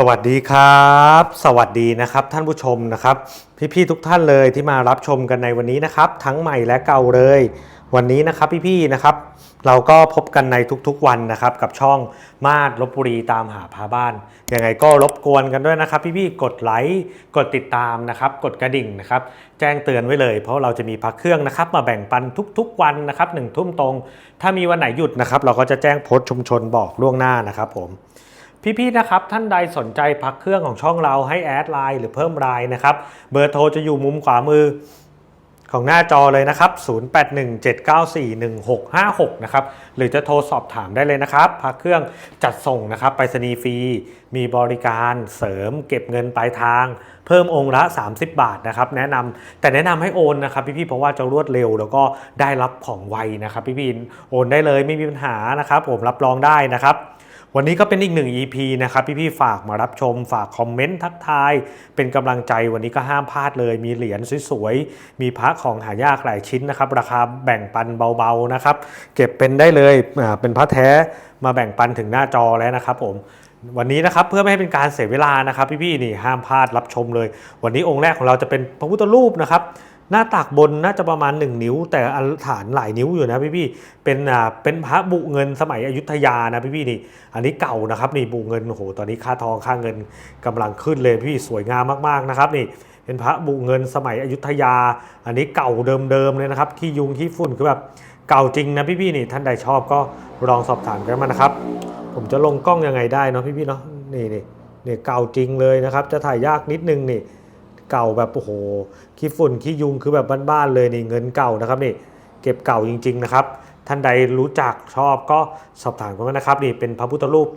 สวัสดีครับ สวัสดีนะครับท่านผู้ชมนะครับ พี่ๆทุกท่านเลยที่มารับชมกันในวันนี้นะครับ ทั้งใหม่และเก่าเลย วันนี้นะครับพี่ๆนะครับ เราก็พบกันในทุกๆวันนะครับ กับช่องมาดลบบุรีตามหาพาบ้านยังไงก็รบกวนกันด้วยนะครับ พี่ๆกดไลค์กดติดตามนะครับ กดกระดิ่งนะครับ แจ้งเตือนไว้เลย เพราะเราจะมีพักเครื่องนะครับ มาแบ่งปันทุกๆวันนะครับหนึ่งทุ่มตรง ถ้ามีวันไหนหยุดนะครับ เราก็จะแจ้งโพสต์ชุมชนบอกล่วงหน้านะครับผม พี่ๆนะครับท่านใดสนใจพักเครื่องของช่องเราให้แอดไลน์หรือเพิ่มไลน์นะครับเบอร์โทรจะอยู่มุมขวามือของหน้าจอเลยนะครับ 0817941656 นะครับ หรือจะโทรสอบถามได้เลยนะครับ พักเครื่องจัดส่งนะครับ ไปรษณีย์ฟรี มีบริการเสริมเก็บเงินปลายทาง เพิ่มองค์ละ 30 บาทนะครับ แนะนำแต่แนะนำให้โอนนะครับพี่ๆ เพราะว่าจะรวดเร็วแล้วก็ได้รับของไวนะครับพี่ๆ โอนได้เลยไม่มีปัญหานะครับ ผมรับรองได้นะครับ วันนี้ก็เป็นอีกหนึ่ง EP นะครับพี่ๆฝากมารับชมฝากคอมเมนต์ทักทาย เป็นกำลังใจวันนี้ก็ห้ามพลาดเลย มีเหรียญสวยๆ มีพระของหายากหลายชิ้นนะครับ ราคาแบ่งปันเบาๆนะครับ เก็บเป็นได้เลยอ่าเป็นพระแท้มาแบ่งปันถึงหน้าจอแล้วนะครับผมวันนี้นะครับเพื่อไม่ให้เป็นการเสียเวลานะครับพี่ๆนี่ห้ามพลาดรับชมเลย วันนี้องค์แรกของเราจะเป็นพระพุทธรูปนะครับ หน้าตักบนน่าจะประมาณ 1 นิ้ว แต่อันฐานหลายนิ้วอยู่นะพี่ๆเป็นอ่าเป็นพระบุเงินสมัยอยุธยานะพี่ๆนี่ อันนี้เก่านะครับนี่บุเงินโอ้โหตอนนี้ค่าทองค่าเงินกำลังขึ้นเลยพี่สวยงามมากๆนะครับนี่เป็นพระบุเงินสมัยอยุธยา อันนี้เก่าเดิมๆเลยนะครับขี้ยุงขี้ฝุ่นคือแบบเก่าจริงนะพี่ๆนี่ท่านใดชอบก็ลองสอบถามกันมานะครับ ผมจะลงกล้องยังไงได้เนาะพี่ๆเนาะนี่นี่นี่เก่าจริงเลยนะครับ จะถ่ายยากนิดนึงนี่ เก่าแบบโอ้โหขี้ฝุ่นขี้ยุงคือแบบบ้านๆเลยนี่เงินเก่านะครับนี่เก็บเก่าจริง ๆ นะครับ ท่านใดรู้จักชอบก็สอบถามกันมานะครับนี่เป็นพระพุทธรูป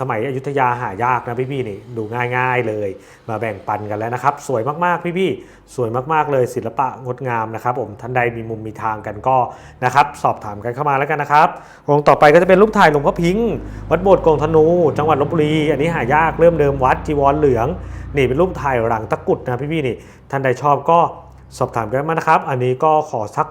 สมัยอยุธยาหายากนะพี่ๆนี่ดูง่ายๆเลย มาแบ่งปันกันแล้วนะครับ สวยมากๆพี่ๆสวยมากๆเลยศิลปะงดงามนะครับ ผมท่านใดมีมุมมีทางกันก็นะครับสอบถามกันเข้ามาแล้วกันนะครับองค์ต่อไปก็จะเป็นรูปถ่ายหลวงพ่อพิงค์วัดโบสถ์โกงธนู จังหวัดลบบุรี อันนี้หายากเริ่มเดิมวัดจีวรเหลือง นี่เป็นรูปถ่ายหลังตะกุดนะพี่ๆนี่ท่านใดชอบก็สอบถามกันมานะครับ อันนี้ก็ขอสัก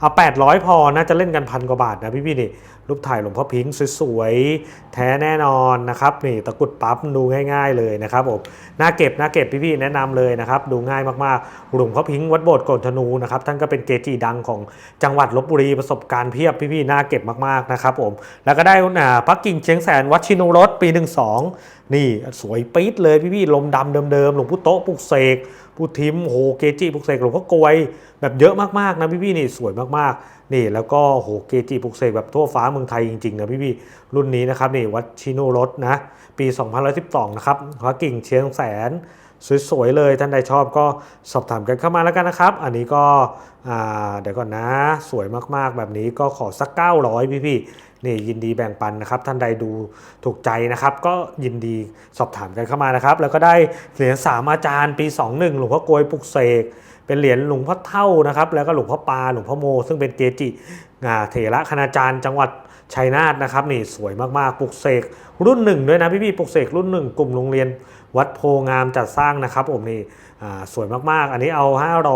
เอา 800 พอน่าจะเล่นกันพันกว่าบาทนะพี่พี่นี่ รูปถ่ายหลวงพ่อพิงค์สวยๆ แท้แน่นอนนะครับนี่ตะกุดปั๊บดูง่าย ๆเลยนะครับผมน่าเก็บน่าเก็บพี่ๆแนะนำเลยนะครับดูง่ายมากๆหลวงพ่อพิงค์วัดโบสถ์กนธนูนะครับท่านก็เป็นเกจิดังของจังหวัดลบบุรีประสบการณ์เพียบพี่ๆน่าเก็บมากๆนะครับผมแล้วก็ได้อ่าพระกิ่งเชียงแสนวัดชินูรสปี 12 นี่สวยปี๊ดเลยพี่ๆลมดำเดิมๆหลวงพุโตปลุกเสกพุทิมโหเกจิปลุกเสกหลวงพ่อกวยแบบเยอะมากๆนะพี่ๆนี่สวยมากๆ นี่แล้วก็โหเกจิปลุกเสกแบบทั่วฟ้าเมืองไทยจริงๆนะพี่ๆรุ่นนี้นะครับนี่วัดชินูรถนะปี 2012 นะครับหัวกิ่งเชียงแสน สวยๆเลยท่านใดชอบก็สอบถามกันเข้ามาแล้วกันนะครับ อันนี้ก็เดี๋ยวก่อนนะ สวยมากๆแบบนี้ก็ขอสัก 900 พี่ๆนี่ยินดีแบ่งปันนะครับ ท่านใดดูถูกใจนะครับ ก็ยินดีสอบถามกันเข้ามานะครับ แล้วก็ได้เหรียญสามอาจารย์ปี 21หลวงพ่อกวยปลุกเสกเป็นเหรียญหลวงพ่อเท่านะครับ แล้วก็หลวงพ่อปาหลวงพ่อโม ซึ่งเป็นเกจิอ่าเถระคณาจารย์จังหวัดชัยนาทนะครับนี่สวยมากๆปลุกเสกรุ่นหนึ่งด้วยนะพี่ๆปลุกเสกรุ่นหนึ่งกลุ่มโรงเรียน วัดโพงามจัดสร้างนะครับผมนี่สวยมากๆ อันนี้เอา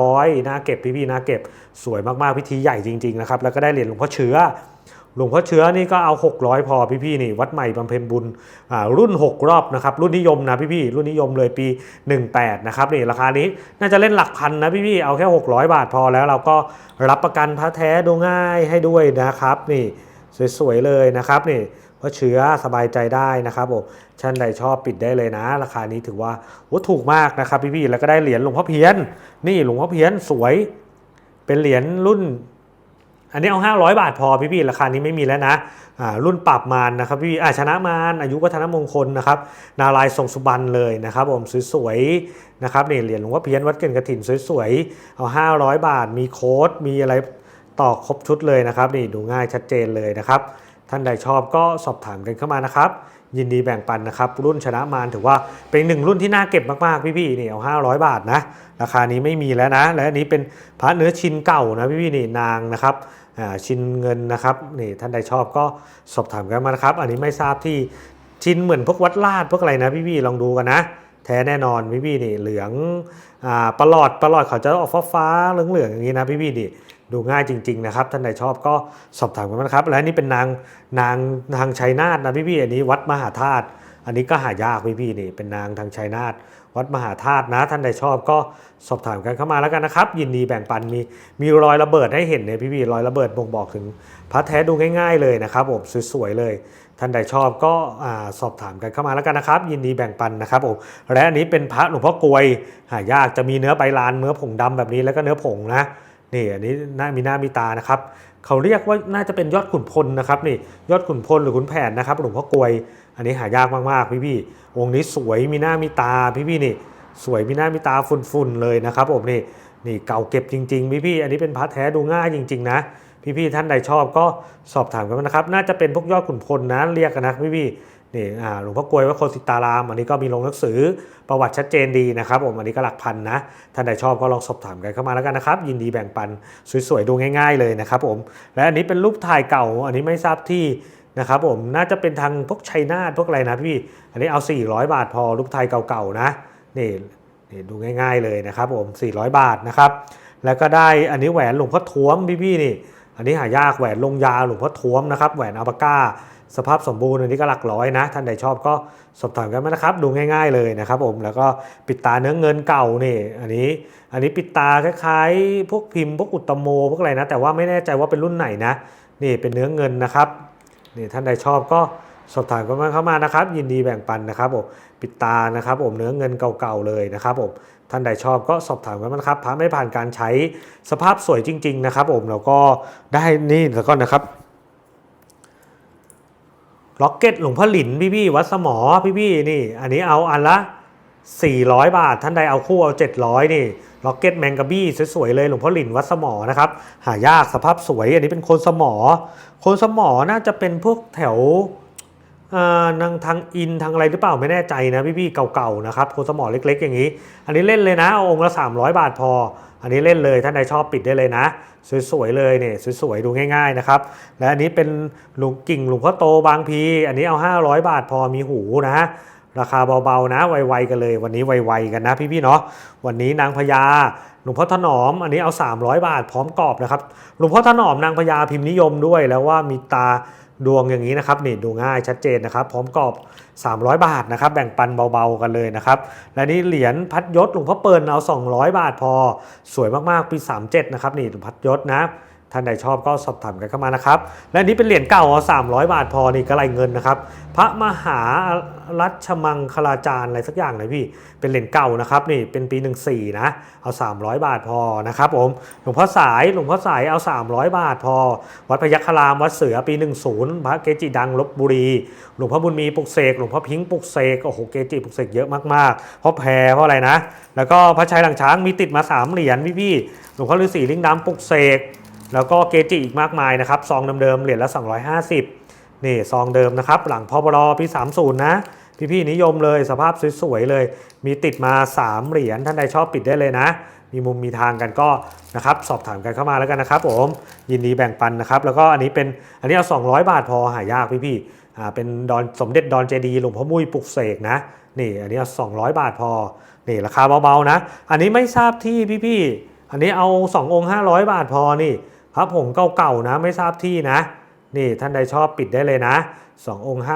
500นะเก็บพี่ๆนะเก็บสวยมากๆพิธีใหญ่จริงๆนะครับแล้วก็ได้เหรียญหลวงพ่อเชื้อหลวงพ่อเชื้อนี่ก็เอา 600 พอพี่ๆนี่วัดใหม่บำเพ็ญบุญรุ่น 6 รอบนะครับรุ่นนิยมนะพี่ๆรุ่นนิยมเลยปี 18นะครับนี่ราคานี้น่าจะเล่นหลักพันนะพี่ๆเอาแค่ 600 บาทพอแล้วเราก็รับประกันพระแท้ดูง่ายให้ด้วยนะครับนี่สวยๆเลยนะครับนี่ เพราะเชื้อสบายใจได้นะครับผมท่านใดชอบปิดได้เลยนะ ราคานี้ถือว่าโอ้ถูกมากนะครับพี่ๆแล้วก็ได้เหรียญหลวงพ่อเพี้ยน นี่หลวงพ่อเพี้ยนสวย เป็นเหรียญรุ่น อันนี้เอา 500 บาทพอพี่ๆราคานี้ไม่มีแล้วนะอ่ารุ่นปรับมารนะครับพี่อาชนะมารอายุวัฒนมงคลนะครับนารายทรงสุบรรณเลยนะครับผมสวยๆนะครับนี่เหรียญหลวงพ่อเพี้ยนวัดเก่งกระถิ่นสวยๆเอา 500 บาทมีโค้ดมีอะไรต่อครบชุดเลยนะครับนี่ดูง่ายชัดเจนเลยนะครับ ท่านใดชอบก็สอบถามกันเข้ามานะครับ ยินดีแบ่งปันนะครับ รุ่นชนะมารถือว่าเป็นหนึ่งรุ่นที่น่าเก็บมากๆ พี่ๆนี่เอา500 บาทนะ ราคานี้ไม่มีแล้วนะ และอันนี้เป็นพระเนื้อชินเก่านะพี่ๆนี่นางนะครับอ่าชินเงินนะครับนี่ท่านใดชอบก็สอบถามกันมานะครับ อันนี้ไม่ทราบที่ชินเหมือนพวกวัดลาดพวกอะไรนะพี่ๆลองดูกันนะแท้แน่นอนพี่ๆนี่เหลืองอ่าประหลอดประหลอดเขาจะออกฟ้าๆเหลืองๆอย่างนี้นะพี่ๆนี่ ดูง่ายจริง ๆ นะครับท่านใดชอบก็สอบถามกันนะครับ และนี่เป็นนางนางนางชัยนาทนะพี่ๆอันนี้วัดมหาธาตุอันนี้ก็หายากพี่ๆนี่เป็นนางทางชัยนาทวัดมหาธาตุนะ ท่านใดชอบก็สอบถามกันเข้ามาแล้วกันนะครับ ยินดีแบ่งปันมีมีรอยระเบิดให้เห็นเนี่ยพี่ๆรอยระเบิดบ่งบอกถึงพระแท้ดูง่าย ๆ เลยนะครับผมสวยๆเลย ท่านใดชอบก็อสอบถามกันเข้ามาแล้วกันนะครับ ยินดีแบ่งปันนะครับผมและอันนี้เป็นพระหลวงพ่อกลวยหายากจะมีเนื้อใบลานเนื้อผงดำแบบนี้แล้วก็เนื้อผงนะ นี่อันนี้หน้ามีหน้ามีตานะครับเขาเรียกว่าน่าจะเป็นยอดขุนพลนะครับนี่ยอดขุนพลหรือขุนแผนนะครับหลวงพ่อกวย อันนี้หายากมากๆพี่ๆองค์นี้สวยมีหน้ามีตาพี่ๆนี่ สวยมีหน้ามีตาฝุ่นๆเลยนะครับผมนี่นี่เก่าเก็บจริงๆพี่ๆอันนี้เป็นพระแท้ดูง่ายจริง ๆ นะพี่ๆท่านใดชอบก็สอบถามกันนะครับ น่าจะเป็นพวกยอดขุนพลนะเรียกกันนะพี่ๆ นี่หลวงพ่อกลวยวัดโคสิตาราม อันนี้ก็มีลงหนังสือประวัติชัดเจนดีนะครับผมอันนี้ก็หลักพันนะ ท่านใดชอบก็ลองสอบถามกันเข้ามาแล้วกันนะครับ ยินดีแบ่งปันสวยๆดูง่าย ๆเลยนะครับผม และอันนี้เป็นรูปถ่ายเก่า อันนี้ไม่ทราบที่นะครับผม น่าจะเป็นทางพวกชัยนาทพวกอะไรนะพี่ อันนี้เอา 400 บาทพอรูปถ่ายเก่าๆนะ นี่นี่ดูง่าย ๆเลยนะครับผม 400 บาทนะครับ แล้วก็ได้อันนี้แหวนหลวงพ่อท้วมพี่ๆนี่ อันนี้หายากแหวนลงยาหลวงพ่อท้วมนะครับ แหวนอัลปาก้า สภาพสมบูรณ์อันนี้ก็หลักร้อยนะ ท่านใดชอบก็สอบถามกันมานะครับ ดูง่าย ๆเลยนะครับผมแล้วก็ปิดตาเนื้อเงินเก่านี่อันนี้อันนี้ปิดตาคล้ายๆ พวกพิมพ์พวกอุตโมพวกอะไรนะ แต่ว่าไม่แน่ใจว่าเป็นรุ่นไหนนะ นี่เป็นเนื้อเงินนะครับนี่ท่านใดชอบก็สอบถามกันมาเข้ามานะครับ ยินดีแบ่งปันนะครับผมปิดตานะครับผมเนื้อเงินเก่าๆเลยนะครับผมท่านใดชอบก็สอบถามกันมาครับพระไม่ผ่านการใช้สภาพสวยจริง ๆ นะครับผมแล้วก็ได้นี่แล้วก็นะครับ ล็อกเก็ตหลวงพ่อหลินพี่ๆวัดสมอพี่ๆนี่ อันนี้เอาอันละ 400 บาท ท่านใดเอาคู่เอา 700 นี่ล็อกเก็ตแมงกะบี้สวยๆเลยหลวงพ่อหลินวัดสมอนะครับ หายากสภาพสวย อันนี้เป็นโคนสมอโคนสมอน่าจะเป็นพวกแถวเอ่อนางทางอินทางอะไรหรือเปล่าไม่แน่ใจนะพี่ๆเก่าๆนะครับโคนสมอเล็กๆ อย่างนี้ อันนี้เล่นเลยนะเอาองค์ละ 300 บาทพอ อันนี้เล่นเลยท่านใดชอบปิดได้เลยนะ สวยๆเลยเนี่ยสวยๆดูง่าย ๆนะครับ และอันนี้เป็นหลวงกิ่งหลวงพ่อโตบางพี อันนี้เอา 500 บาทพอมีหูนะราคาเบาๆนะไวๆกันเลย วันนี้ไวๆกันนะพี่ๆเนาะวันนี้นางพญาหลวงพ่อถนอมอันนี้เอา 300 บาทพร้อมกรอบนะครับหลวงพ่อถนอมนางพญาพิมพ์นิยมด้วยแล้วว่ามีตา ดวงอย่างนี้นะครับนี่ดูง่ายชัดเจนนะครับ พร้อมกรอบ 300 บาทนะครับ แบ่งปันเบาๆกันเลยนะครับ และนี่เหรียญพัดยศหลวงพ่อเปิลเอา 200 บาทพอ สวยมากๆ ปี 37 นะครับนี่หลวงพัดยศนะ ท่านใดชอบก็สอบถามกันเข้ามานะครับ และอันนี้เป็นเหรียญเก่าเอา300บาทพอนี่ก็ไรเงินนะครับ พระมหารัชมังคลาจารย์อะไรสักอย่างเลยพี่ เป็นเหรียญเก่านะครับนี่เป็นปี 14 นะ เอา 300 บาทพอนะครับผม หลวงพ่อสายหลวงพ่อสายเอา 300 บาทพอ วัดพยัคฆรามวัดเสือปี 10 พระเกจิดังลบบุรี หลวงพ่อบุญมีปลุกเสกหลวงพ่อพิงค์ปลุกเสกโอ้โหเกจิปลุกเสกเยอะมากๆเพราะแพรเพราะอะไรนะ แล้วก็พระชัยหลังช้างมีติดมา3เหรียญพี่ๆหลวงพ่อฤาษีลิงดำปลุกเสก แล้วก็เกจิอีกมากมายนะครับซองเดิมๆเหรียญละ 250 นี่ซองเดิมนะครับ หลังพบรปี30 นะ พี่ๆนิยมเลยสภาพสวยๆเลย มีติดมา 3 เหรียญท่านใดชอบปิดได้เลยนะ มีมุมมีทางกันก็นะครับสอบถามกันเข้ามาแล้วกันนะครับผมยินดีแบ่งปันนะครับ แล้วก็อันนี้เป็นอันนี้เอา200 บาทพอหายากพี่ๆอ่าเป็นดอนสมเด็จดอนเจดีย์หลวงพ่อมุ้ยปลุกเสกนะนี่อันนี้เอา200บาทพอ นี่ราคาเบาๆนะ อันนี้ไม่ทราบที่พี่ๆ อันนี้เอา 2 องค์ 500 บาทพอนี่ พระผงเก่าๆนะไม่ทราบที่นะ นี่ท่านใดชอบปิดได้เลยนะสององค์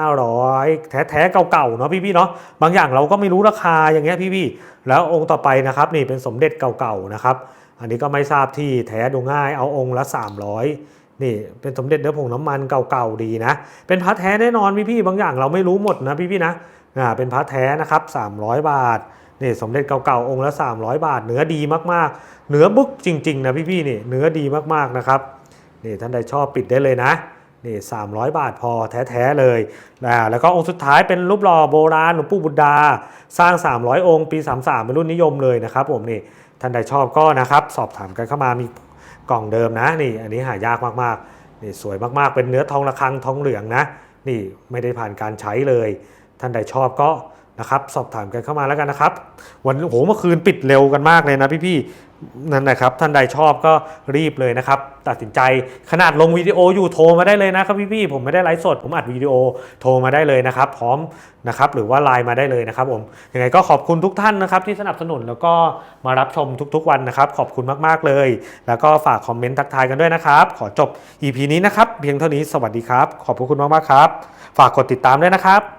500แท้ๆเก่าๆเนาะพี่ๆเนาะบางอย่างเราก็ไม่รู้ราคาอย่างเงี้ยพี่ๆแล้วองค์ต่อไปนะครับนี่เป็นสมเด็จเก่าๆนะครับ อันนี้ก็ไม่ทราบที่แท้ดูง่ายเอาองค์ละ 300นี่เป็นสมเด็จเนื้อผงน้ำมันเก่าๆดีนะ เป็นพระแท้แน่นอนพี่ๆบางอย่างเราไม่รู้หมดนะพี่ๆนะอ่าเป็นพระแท้นะครับ 300 บาท นี่สมเด็จเก่าๆองค์ละ 300 บาทเนื้อดีมากๆเนื้อบึกจริงๆนะพี่ๆนี่เนื้อดีมากๆนะครับนี่ท่านใดชอบปิดได้เลยนะนี่300บาทพอแท้ๆเลยนะแล้วก็องค์สุดท้ายเป็นรูปหล่อโบราณหลวงปู่บุตรดา สร้าง 300 องค์ปี 33เป็นรุ่นนิยมเลยนะครับผมนี่ท่านใดชอบก็นะครับ สอบถามกันเข้ามามีกล่องเดิมนะนี่ อันนี้หายากมากๆนี่สวยมากๆเป็นเนื้อทองระฆังทองเหลืองนะ นี่ไม่ได้ผ่านการใช้เลย ท่านใดชอบก็ นะครับสอบถามกันเข้ามาแล้วกันนะครับ วันโอ้โหเมื่อคืนปิดเร็วกันมากเลยนะพี่ๆนั่นนะครับ ท่านใดชอบก็รีบเลยนะครับ ตัดสินใจขนาดลงวิดีโออยู่โทรมาได้เลยนะครับพี่ๆผมไม่ได้ไลฟ์สด ผมอัดวิดีโอโทรมาได้เลยนะครับ พร้อมนะครับหรือว่าไลน์มาได้เลยนะครับผมยังไงก็ขอบคุณทุกท่านนะครับ ที่สนับสนุนแล้วก็มารับชมทุกๆวันนะครับ ขอบคุณมากๆเลย แล้วก็ฝากคอมเมนต์ทักทายกันด้วยนะครับ ขอจบ EP นี้นะครับเพียงเท่านี้สวัสดีครับ ขอบคุณมากๆครับ ฝากกดติดตามด้วยนะครับ